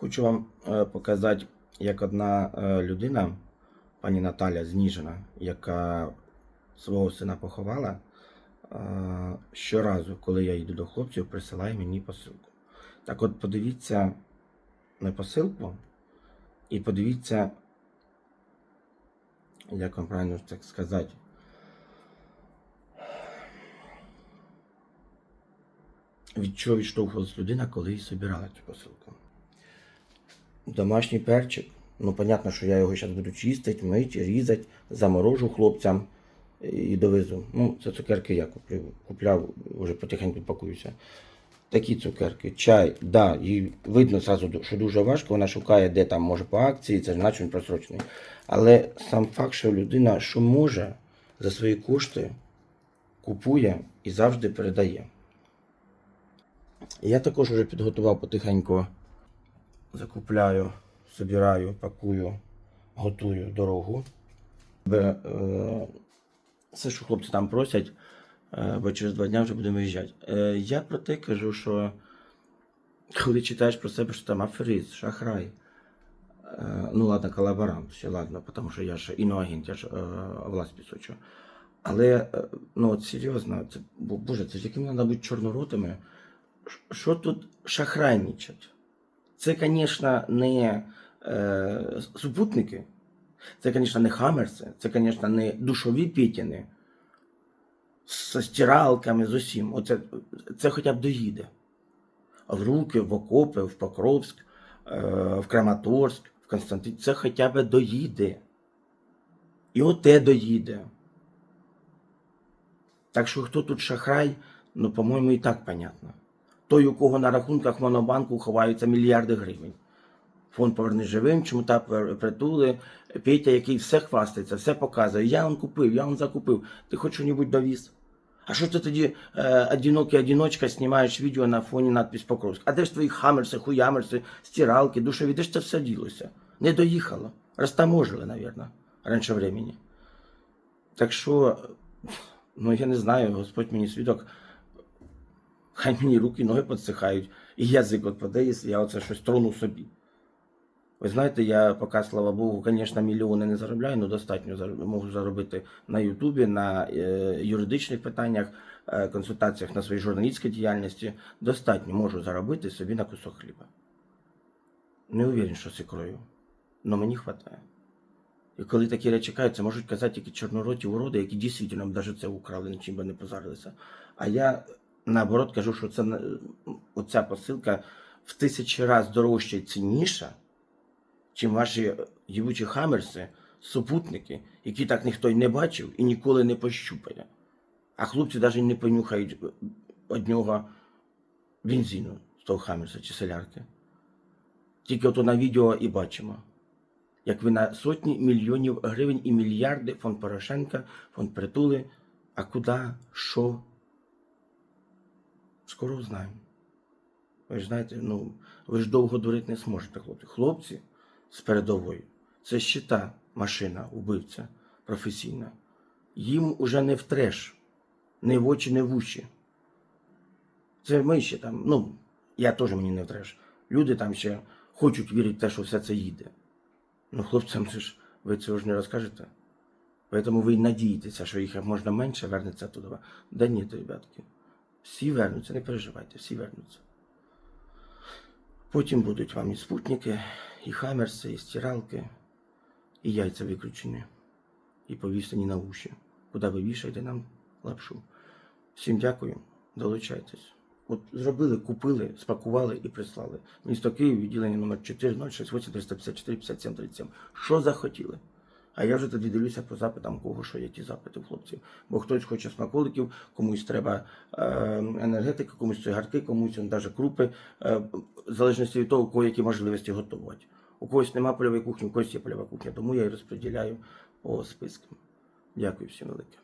Хочу вам е, показати, як одна е, людина, пані Наталя Зніжина, яка свого сина поховала, е, щоразу, коли я йду до хлопців, присилає мені посилку. Так от подивіться на посилку і подивіться, як вам правильно так сказати. Від чого відштовхувалась людина, коли їй собирала цю посилку. Домашній перчик. Ну, понятно, що я його зараз буду чистити, мити, різати, заморожу хлопцям і довезу. Ну, це цукерки я куплю, купляв, вже потихеньку пакуюся. Такі цукерки, чай, да, їй видно зразу, що дуже важко, вона шукає, де там може по акції, це ж наче він просрочений. Але сам факт, що людина, що може, за свої кошти купує і завжди передає. Я також вже підготував потихеньку закупляю, собираю, пакую, готую дорогу. Бе, е, Все, що хлопці там просять, е, бо через два дні вже будемо виїжджати. Е, Я про те кажу, що коли читаєш про себе, що там аферист, шахрай, е, ну ладно, колаборант, ще ладно, тому що я ж іноагент, я ж е, власть пісочу. Але е, ну от серйозно, це, Боже, це ж якими треба бути чорноротими. Що тут шахрайничать? Це, звісно, не е, супутники, це, звісно, не хамерси, це, звісно, не душові пітіни з стиралками, з усім. Оце, це хоча б доїде. В руки, в окопи, в Покровськ, е, в Краматорськ, в Константин. Це хоча б доїде. І оте доїде. Так що хто тут шахрай, ну, по-моєму, і так понятно. Той, у кого на рахунках Монобанку ховаються мільярди гривень. Фонд поверни живим, чому та притули, Петя, який все хвастається, все показує. Я вам купив, я вам закупив. Ти хоч що-небудь довіз? А що ти тоді е, одинокий одиночка знімаєш відео на фоні надпись Покровськ? А де ж твої хамерси, хуямерси, стиралки, душові, де ж це все ділося? Не доїхало. Розтаможили, мабуть, раніше времени. Так що, ну я не знаю, Господь мені свідок, хай мені руки, ноги підсихають, і язик відпаде, якщо я оце щось трону собі. Ви знаєте, я поки, слава Богу, звісно, мільйони не заробляю, але достатньо можу заробити на Ютубі, на е, юридичних питаннях, е, консультаціях на своїй журналістській діяльності. Достатньо можу заробити собі на кусок хліба. Не уверен, що з ікрою, але мені вистачає. І коли такі речі кажуть, це можуть казати тільки чорнороті уроди, які дійсно навіть це украли, нічим би не позарилися. А я наоборот кажу, що це оця посилка в тисячі разів дорожча і цінніша, чим ваші їбучі хамерси, супутники, які так ніхто й не бачив і ніколи не пощупає. А хлопці навіть не понюхають од нього бензину з того хамерса чи солярки. Тільки ото на відео і бачимо, як ви на сотні мільйонів гривень і мільярди фонд Порошенка, фонд притули. А куди, що? Скоро узнаємо. Ви ж знаєте, ну, ви ж довго дурити не зможете, хлопці. Хлопці з передової. Це щита машина, убивця професійна. Їм уже не втреш, не в очі, не в уші. Це ми ще там, ну, я теж мені не втреш. Люди там ще хочуть вірити в те, що все це їде. Ну, хлопцям це ж ви цього ж не розкажете. Поэтому ви надієтеся, що їх можна менше вернеться туди. Да ні, ребятки. Всі вернуться, не переживайте, всі вернуться. Потім будуть вам і спутники, і хамерси, і стиралки, і яйця виключені, і повісені на уші. Куди ви вішаєте нам лапшу. Всім дякую, долучайтесь. От зробили, купили, спакували і прислали. Місто Київ, відділення номер 4 068 354 57 37. Що захотіли? А я вже тоді дивлюся по запитам, кого що є ті запити у хлопців. Бо хтось хоче смаколиків, комусь треба е, енергетика, комусь цигарки, комусь навіть крупи, е, в залежності від того, кого які можливості готувати. У когось немає польової кухні, у когось є польова кухня, тому я і розподіляю по спискам. Дякую всім велике.